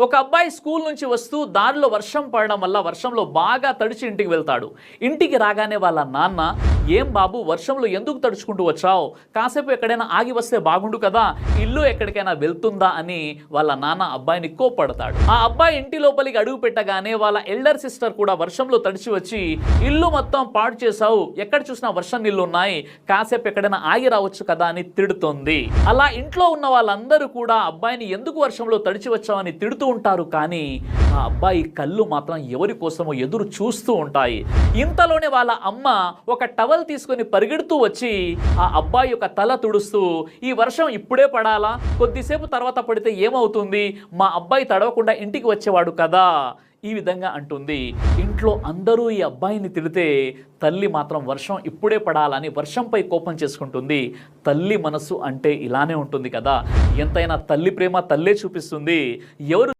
ఒక అబ్బాయి స్కూల్ నుంచి వస్తూ దారిలో వర్షం పడడం వల్ల వర్షంలో బాగా తడిచి ఇంటికి వెళ్తాడు. ఇంటికి రాగానే వాళ్ళ నాన్న ఏం బాబు వర్షంలో ఎందుకు తడుచుకుంటూ వచ్చావు? కాసేపు ఎక్కడైనా ఆగి వస్తే బాగుండు కదా? ఇల్లు ఎక్కడికైనా వెళ్తుందా? అని వాళ్ళ నాన్న అబ్బాయిని కోప్పడతాడు. ఆ అబ్బాయి ఇంటి లోపలికి అడుగు పెట్టగానే వాళ్ళ ఎల్డర్ సిస్టర్ కూడా వర్షంలో తడిచి వచ్చి ఇల్లు మొత్తం పాడు చేసావు ఎక్కడ చూసినా వర్షం నీళ్ళు ఉన్నాయి. కాసేపు ఎక్కడైనా ఆగి రావచ్చు కదా? అని తిడుతోంది. అలా ఇంట్లో ఉన్న వాళ్ళందరూ కూడా అబ్బాయిని ఎందుకు వర్షంలో తడిచి వచ్చావని తిడుతూ ఉంటారు కానీ ఆ అబ్బాయి కళ్ళు మాత్రం ఎవరి కోసమో ఎదురు చూస్తూ ఉంటాయి. ఇంతలోనే వాళ్ళ అమ్మ ఒక టవల్ తీసుకొని పరిగెడుతూ వచ్చి ఆ అబ్బాయి యొక్క తల తుడుస్తూ ఈ వర్షం ఇప్పుడే పడాలా? కొద్దిసేపు తర్వాత పడితే ఏమవుతుంది? మా అబ్బాయి తడవకుండా ఇంటికి వచ్చేవాడు కదా ఈ విధంగా అంటుంది. ఇంట్లో అందరూ ఈ అబ్బాయిని తిడితే తల్లి మాత్రం వర్షం ఇప్పుడే పడాలని వర్షంపై కోపం చేసుకుంటుంది. తల్లి మనసు అంటే ఇలానే ఉంటుంది కదా. ఎంతైనా తల్లి ప్రేమ తల్లే చూపిస్తుంది. ఎవరు